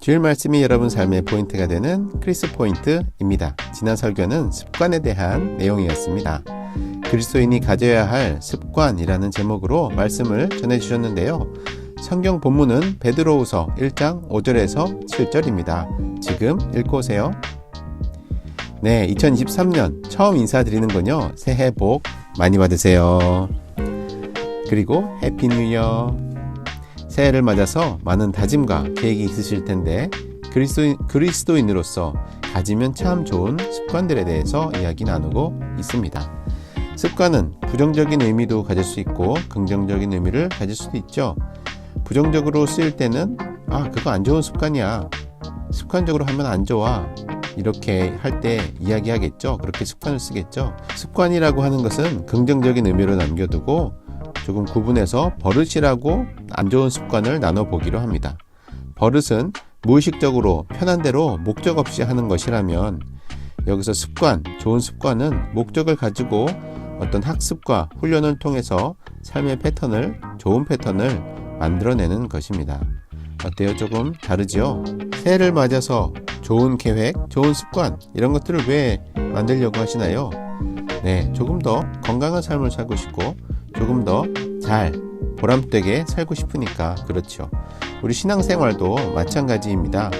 주일 말씀이 여러분 삶의 포인트가 되는 크리스 포인트입니다. 지난 설교는 습관에 대한 내용이었습니다. 그리스도인이 가져야 할 습관이라는 제목으로 말씀을 전해 주셨는데요. 성경 본문은 베드로후서 1장 5절에서 7절입니다. 지금 읽고 오세요. 네, 2023년 처음 인사드리는군요. 새해 복 많이 받으세요. 그리고 해피 뉴 이어. 새해를 맞아서 많은 다짐과 계획이 있으실 텐데 그리스도인, 그리스도인으로서 가지면 참 좋은 습관들에 대해서 이야기 나누고 있습니다. 습관은 부정적인 의미도 가질 수 있고 긍정적인 의미를 가질 수도 있죠. 부정적으로 쓰일 때는 아 그거 안 좋은 습관이야. 습관적으로 하면 안 좋아. 이렇게 할 때 이야기하겠죠. 그렇게 습관을 쓰겠죠. 습관이라고 하는 것은 긍정적인 의미로 남겨두고 조금 구분해서 버릇이라고 안 좋은 습관을 나눠보기로 합니다. 버릇은 무의식적으로 편한 대로 목적 없이 하는 것이라면 여기서 습관, 좋은 습관은 목적을 가지고 어떤 학습과 훈련을 통해서 삶의 패턴을, 좋은 패턴을 만들어내는 것입니다. 어때요? 조금 다르죠? 새해를 맞아서 좋은 계획, 좋은 습관, 이런 것들을 왜 만들려고 하시나요? 네, 조금 더 건강한 삶을 살고 싶고, 조금 더 잘, 보람되게 살고 싶으니까 그렇죠. 우리 신앙생활도 마찬가지입니다.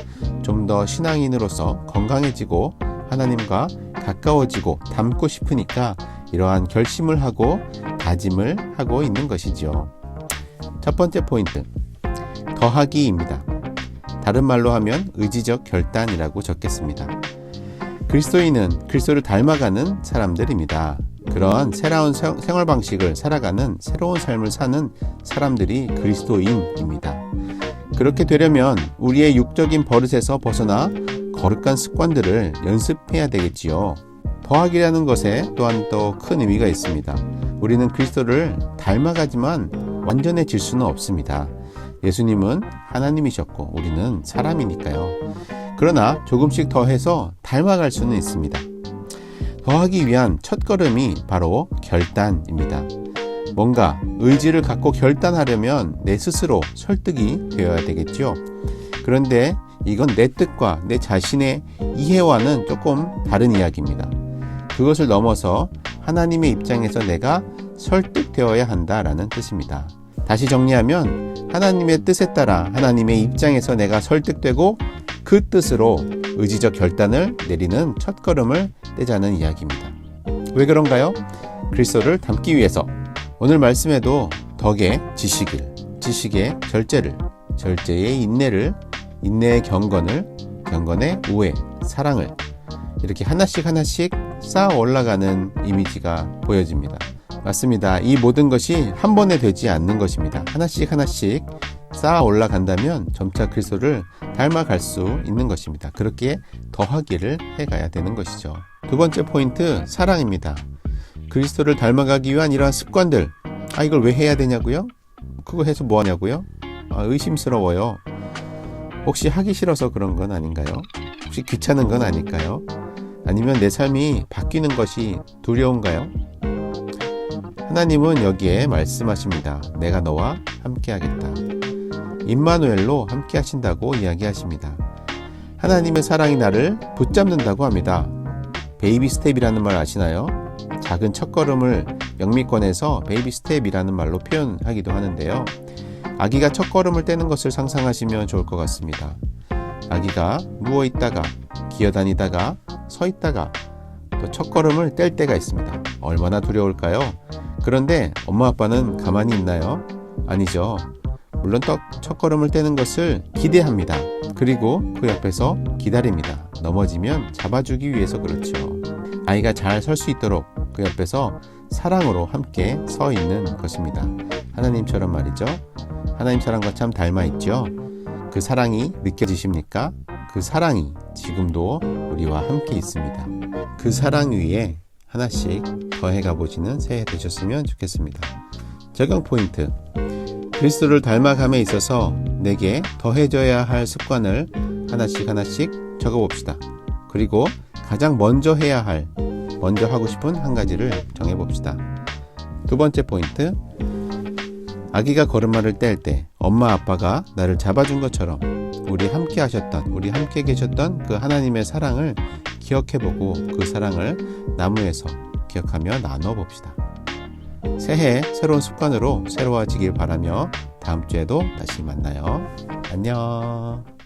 좀 더 신앙인으로서 건강해지고, 하나님과 가까워지고, 닮고 싶으니까 이러한 결심을 하고, 다짐을 하고 있는 것이죠. 첫 번째 포인트. 더하기입니다. 다른 말로 하면 의지적 결단이라고 적겠습니다. 그리스도인은 그리스도를 닮아가는 사람들입니다. 그러한 새로운 생활 방식을 살아가는 새로운 삶을 사는 사람들이 그리스도인입니다. 그렇게 되려면 우리의 육적인 버릇에서 벗어나 거룩한 습관들을 연습해야 되겠지요. 더하기라는 것에 또한 또큰 의미가 있습니다. 우리는 그리스도를 닮아가지만 완전해질 수는 없습니다. 예수님은 하나님이셨고 우리는 사람이니까요. 그러나 조금씩 더해서 닮아갈 수는 있습니다. 더하기 위한 첫 걸음이 바로 결단입니다. 뭔가 의지를 갖고 결단하려면 내 스스로 설득이 되어야 되겠죠. 그런데 이건 내 뜻과 내 자신의 이해와는 조금 다른 이야기입니다. 그것을 넘어서 하나님의 입장에서 내가 설득되어야 한다라는 뜻입니다. 다시 정리하면 하나님의 뜻에 따라 하나님의 입장에서 내가 설득되고 그 뜻으로 의지적 결단을 내리는 첫 걸음을 떼자는 이야기입니다. 왜 그런가요? 그리스도를 닮기 위해서 오늘 말씀에도 덕의 지식을, 지식의 절제를, 절제의 인내를, 인내의 경건을, 경건의 우애, 사랑을 이렇게 하나씩 하나씩 쌓아 올라가는 이미지가 보여집니다. 맞습니다. 이 모든 것이 한 번에 되지 않는 것입니다. 하나씩 하나씩 쌓아 올라간다면 점차 그리스도를 닮아갈 수 있는 것입니다. 그렇게 더하기를 해가야 되는 것이죠. 두 번째 포인트 사랑입니다. 그리스도를 닮아가기 위한 이러한 습관들 아 이걸 왜 해야 되냐고요? 그거 해서 뭐 하냐고요? 아, 의심스러워요. 혹시 하기 싫어서 그런 건 아닌가요? 혹시 귀찮은 건 아닐까요? 아니면 내 삶이 바뀌는 것이 두려운가요? 하나님은 여기에 말씀하십니다. 내가 너와 함께 하겠다. 임마누엘로 함께 하신다고 이야기하십니다. 하나님의 사랑이 나를 붙잡는다고 합니다. 베이비 스텝이라는 말 아시나요? 작은 첫걸음을 영미권에서 베이비 스텝이라는 말로 표현하기도 하는데요. 아기가 첫걸음을 떼는 것을 상상하시면 좋을 것 같습니다. 아기가 누워 있다가 기어다니다가 서 있다가 또 첫걸음을 뗄 때가 있습니다. 얼마나 두려울까요? 그런데 엄마 아빠는 가만히 있나요? 아니죠. 물론 또 첫걸음을 떼는 것을 기대합니다. 그리고 그 옆에서 기다립니다. 넘어지면 잡아주기 위해서 그렇죠. 아이가 잘 설 수 있도록 그 옆에서 사랑으로 함께 서 있는 것입니다. 하나님처럼 말이죠. 하나님 사랑과 참 닮아 있죠. 그 사랑이 느껴지십니까? 그 사랑이 지금도 우리와 함께 있습니다. 그 사랑 위에 하나씩 더해 가 보시는 새해 되셨으면 좋겠습니다. 적용 포인트. 그리스도를 닮아감에 있어서 내게 더해져야 할 습관을 하나씩 하나씩 적어 봅시다. 그리고 가장 먼저 해야 할, 먼저 하고 싶은 한 가지를 정해 봅시다. 두 번째 포인트. 아기가 걸음마를 뗄 때 엄마 아빠가 나를 잡아준 것처럼 우리 함께 하셨던, 우리 함께 계셨던 그 하나님의 사랑을 기억해보고 그 사랑을 나무에서 기억하며 나눠 봅시다. 새해 새로운 습관으로 새로워지길 바라며 다음 주에도 다시 만나요. 안녕.